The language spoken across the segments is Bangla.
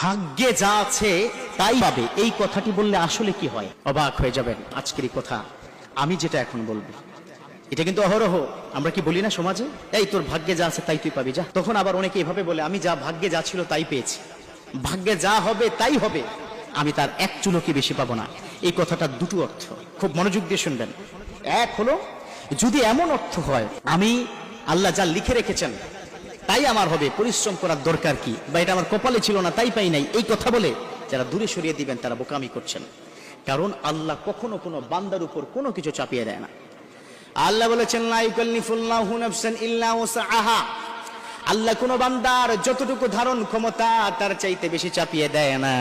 ভাগ্যে যা আছে তাই পাবে। এই কথাটি বললে আসলে কি হয়? অবাক হয়ে যাবেন আজকের এই কথা। আমি যেটা এখন বলব, এটা কিন্তু অহরহ। আমরা কি বলি না সমাজে? এই তোর ভাগ্যে যা আছে তাই তুই পাবি, যা। তখন আবার অনেকে এভাবে বলে, আমি যা ভাগ্যে যা ছিল তাই পেয়েছি। ভাগ্যে যা হবে তাই হবে। আমি তার এক চুলো কি বেশি পাবো না। এই কথাটা দুটো অর্থ। খুব মনোযোগ দিয়ে শুনবেন। এক হলো, যদি এমন অর্থ হয়, আমি আল্লাহ যা লিখে রেখেছেন তাই আমার হবে, পরিশ্রম করার দরকার কি? বা এটা আমার কপালে ছিল না, তাই পাই নাই। এই কথা বলে যারা দূরে সরিয়ে দিবেন, তারা বোকামি করছেন। কারণ আল্লাহ কখনো কোনো বান্দার উপর কোনো কিছু চাপিয়ে দেয় না। আল্লাহ বলেছেন আল্লাহ কোন বান্দার যতটুকু ধারণ ক্ষমতা, তার চাইতে বেশি চাপিয়ে দেয় না।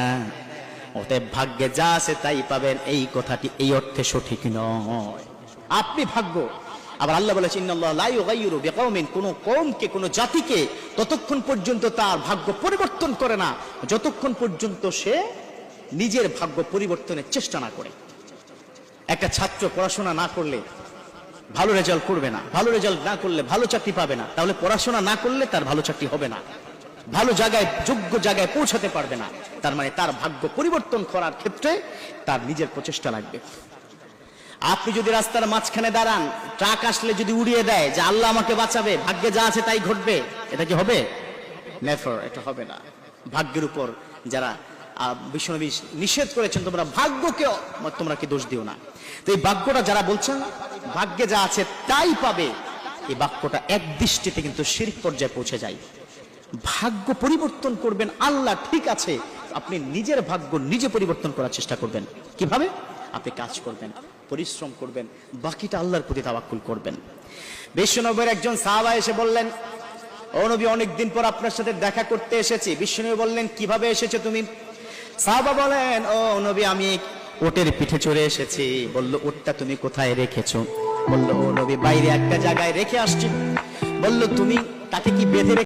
অতএব ভাগ্যে যা আছে তাই পাবেন। এই কথাটি এই অর্থে সঠিক নয়। আপনি ভাগ্য আবার আল্লাহ বলেছেন ইন্নাল্লাহ লা ইউগাইয়িরু বিকওমিন। কোন কওমকে, কোন জাতিকে ততক্ষণ পর্যন্ত তার ভাগ্য পরিবর্তন করে না, যতক্ষণ পর্যন্ত সে নিজের ভাগ্য পরিবর্তনের চেষ্টা না করে। একটা ছাত্র পড়াশোনা না করলে ভালো রেজাল্ট করবে না, ভালো রেজাল্ট না করলে ভালো চাকরি পাবে না, তাহলে পড়াশোনা না করলে তার ভালো চাকরি হবে না, ভালো জায়গায়, যোগ্য জায়গায় পৌঁছাতে পারবে না, তার মানে তার ভাগ্য পরিবর্তন করার ক্ষেত্রে তার নিজের প্রচেষ্টা লাগবে। আপনি যদি রাস্তার মাঝখানে দাঁড়ান, ট্রাক আসলে যদি উড়িয়ে দেয় যে আল্লাহ আমাকে বাঁচাবে, ভাগ্যে যা আছে তাই ঘটবে, এটা কি হবে? নেফার এটা হবে না। ভাগ্যের উপর যারা বিশ্বনবী নিষেধ করেছেন, তোমরা ভাগ্যকে তোমরা কি দোষ দিও না। তো এই বাক্যটা যারা বলছেন, ভাগ্যে যা আছে তাই পাবে, এই বাক্যটা এক দৃষ্টিতে কিন্তু শিরিক পর্যায়ে পৌঁছে যায়। ভাগ্য পরিবর্তন করবেন, আল্লাহ ঠিক আছে, আপনি নিজের ভাগ্য নিজে পরিবর্তন করার চেষ্টা করবেন। কীভাবে? আপনি কাজ করবেন। পরিশ্রম করবেন, বাকিটা আল্লাহর প্রতি তাওয়াক্কুল করবেন। বিশ্বনবীর একজন সাহাবা এসে বললেন, ও নবী, অনেকদিন পর আপনার সাথে দেখা করতে এসেছি। বিশ্বনবী বললেন, কীভাবে এসেছ তুমি? সাহাবা বলেন, ও নবী, আমি ওটের পিঠে চড়ে এসেছি। বলল, ওটটা তুমি কোথায় রেখেছো? বলল, ও নবী, বাইরে একটা জায়গায় রেখে আসছি। বলল, তুমি তাকে কি বেঁধে